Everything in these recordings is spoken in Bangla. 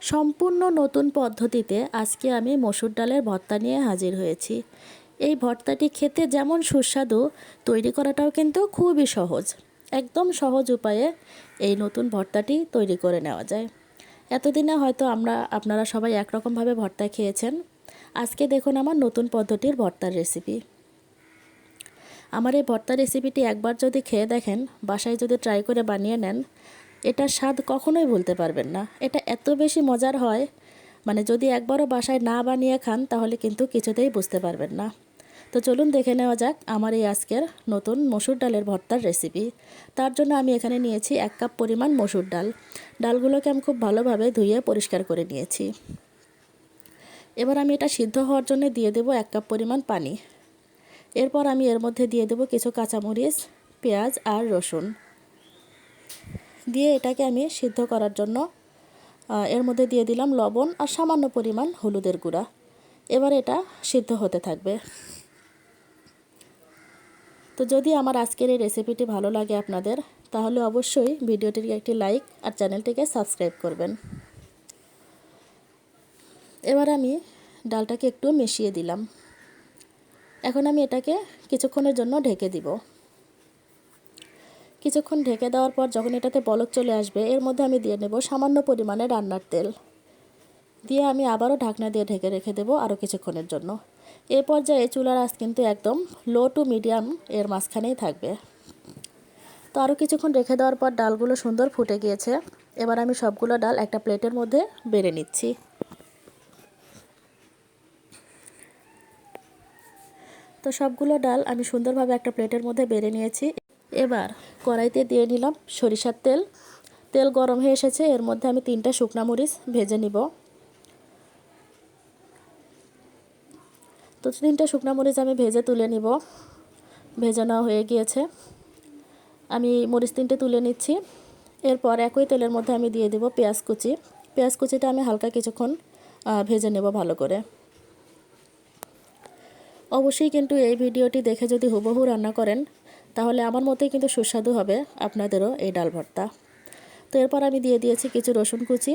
সম্পূর্ণ নতুন পদ্ধতিতে আজকে আমি মসুর ডালের ভর্তা নিয়ে হাজির হয়েছি। এই ভর্তাটি খেতে যেমন সুস্বাদু, তৈরি করাটাও কিন্তু খুবই সহজ। একদম সহজ উপায়ে এই নতুন ভর্তাটি তৈরি করে নেওয়া যায়। এতদিনে হয়তো আমরা, আপনারা সবাই একরকমভাবে ভর্তা খেয়েছেন। আজকে দেখুন আমার নতুন পদ্ধতির ভর্তার রেসিপি। আমার এই ভর্তা রেসিপিটি একবার যদি খেয়ে দেখেন, বাসায় যদি ট্রাই করে বানিয়ে নেন এটার স্বাদ কখনোই ভুলতে পারবেন না। এটা এত বেশি মজার হয় মানে যদি একবারও বাসায় না বানিয়ে খান, তাহলে কিন্তু কিছুতেই বুঝতে পারবেন না। তো চলুন দেখে নেওয়া যাক আমার এই আজকের নতুন মসুর ডালের ভর্তার রেসিপি তার জন্য আমি এখানে নিয়েছি এক কাপ পরিমাণ মসুর ডাল। ডালগুলোকে আমি খুব ভালোভাবে ধুয়ে পরিষ্কার করে নিয়েছি। এবার আমি এটা সিদ্ধ হওয়ার জন্য দিয়ে দেবো এক কাপ পরিমাণ পানি। এরপর আমি এর মধ্যে দিয়ে দেবো কিছু কাঁচামরিচ, পেঁয়াজ আর রসুন। দিয়ে এটাকে আমি সিদ্ধ করার জন্য এর মধ্যে দিয়ে দিলাম লবণ আর সামান্য পরিমাণ হলুদের গুঁড়া। এবার এটা সিদ্ধ হতে থাকবে। তো যদি আমার আজকের এই রেসিপিটি ভালো লাগে আপনাদের, তাহলে অবশ্যই ভিডিওটিকে একটি লাইক আর চ্যানেলটিকে সাবস্ক্রাইব করবেন। এবার আমি ডালটাকে একটু মিশিয়ে দিলাম। এখন আমি এটাকে কিছুক্ষণের জন্য ঢেকে দিব। কিছুক্ষণ ঢেকে দেওয়ার পর যখন এটাতে বলক চলে আসবে, এর মধ্যে আমি দিয়ে নেব সামান্য পরিমাণে রান্নার তেল। দিয়ে আমি আবারও ঢাকনা দিয়ে ঢেকে রেখে দেবো আরও কিছুক্ষণের জন্য। এ পর্যায়ে চুলার আঁচ কিন্তু একদম লো টু মিডিয়াম এর মাঝখানেই থাকবে। তো আরও কিছুক্ষণ রেখে দেওয়ার পর ডালগুলো সুন্দর ফুটে গিয়েছে। এবার আমি সবগুলো ডাল একটা প্লেটের মধ্যে বেড়ে নিচ্ছি। তো সবগুলো ডাল আমি সুন্দরভাবে একটা প্লেটের মধ্যে বেড়ে নিয়েছি। এবার কড়াইতে দিয়ে নিলাম সরিষার তেল। তেল গরম হয়ে এসেছে, এর মধ্যে আমি তিনটা শুকনা মরিচ ভেজে নিব। তো তিনটা শুকনা মরিচ আমি ভেজে তুলে নিব। ভেজে নেওয়া হয়ে গিয়েছে। আমি মরিচ তিনটে তুলে নিচ্ছি। এরপর একই তেলের মধ্যে আমি দিয়ে দেব পেঁয়াজ কুচি। পেঁয়াজ কুচিটা আমি হালকা কিছুক্ষণ ভেজে নেব ভালো করে। অবশ্যই কিন্তু এই ভিডিওটি দেখে যদি হুবহু রান্না করেন তাহলে আমার মতোই কিন্তু সুস্বাদু হবে আপনাদেরও এই ডাল ভর্তা। তো এরপর আমি দিয়ে দিয়েছি কিছু রসুন কুচি,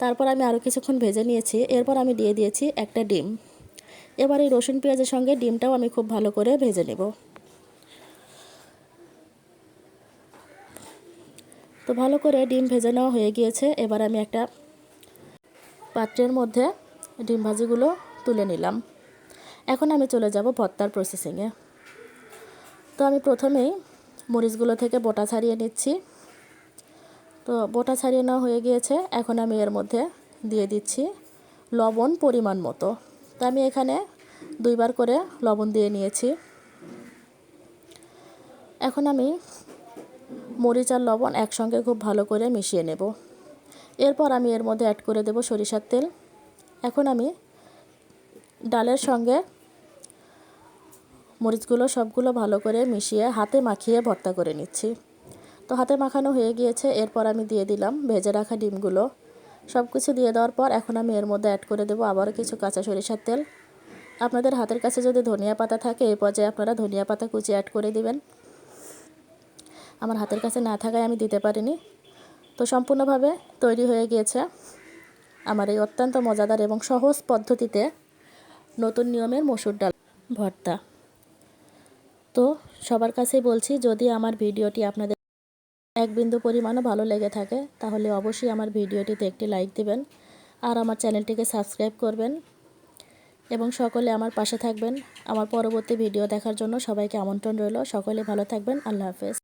তারপর আমি আরও কিছুক্ষণ ভেজে নিয়েছি, এরপর আমি দিয়ে দিয়েছি একটা ডিম। এবার এই রসুন পেঁয়াজের সঙ্গে ডিমটাও আমি খুব ভালো করে ভেজে নেব। তো ভালো করে ডিম ভেজে নেওয়া হয়ে গিয়েছে, এবার আমি একটা পাত্রের মধ্যে ডিম ভাজিগুলো তুলে নিলাম। এখন আমি চলে যাব ভর্তার প্রসেসিংয়ে তো আমি প্রথমেই মরিচগুলো থেকে বোটা ছাড়িয়ে নিচ্ছি। তো বোটা ছাড়িয়ে নেওয়া হয়ে গিয়েছে। এখন আমি এর মধ্যে দিয়ে দিচ্ছি লবণ পরিমাণ মতো। তো আমি এখানে দুইবার করে লবণ দিয়ে নিয়েছি। এখন আমি মরিচ আর লবণ একসঙ্গে খুব ভালো করে মিশিয়ে নেব। এরপর আমি এর মধ্যে অ্যাড করে দেব সরিষার তেল। এখন আমি ডালের সঙ্গে মরিচগুলো সবগুলো ভালো করে মিশিয়ে হাতে মাখিয়ে ভর্তা করে নিচ্ছি। তো হাতে মাখানো হয়ে গিয়েছে, এরপর আমি দিয়ে দিলাম ভেজে রাখা ডিমগুলো। সব কিছু দিয়ে দেওয়ার পর এখন আমি এর মধ্যে অ্যাড করে দেবো আবারও কিছু কাঁচা সরিষার তেল। আপনাদের হাতের কাছে যদি ধনিয়া পাতা থাকে এই পর্যায়ে আপনারা ধনিয়া পাতা কুচি অ্যাড করে দিবেন। আমার হাতের কাছে না থাকায় আমি দিতে পারিনি। তো সম্পূর্ণভাবে তৈরি হয়ে গিয়েছে আমার এই অত্যন্ত মজাদার এবং সহজ পদ্ধতিতে নতুন নিয়মের মসুর ডাল ভর্তা। তো সবার কাছেই বলছি, যদি আমার ভিডিওটি আপনাদের এক বিন্দু পরিমাণও ভালো লেগে থাকে, তাহলে অবশ্যই আমার ভিডিওটিতে একটি লাইক দিবেন আর আমার চ্যানেলটিকে সাবস্ক্রাইব করবেন। এবং সকলে আমার পাশে থাকবেন। আমার পরবর্তী ভিডিও দেখার জন্য সবাইকে আমন্ত্রণ রইল। সকলে ভালো থাকবেন। আল্লাহ হাফেজ।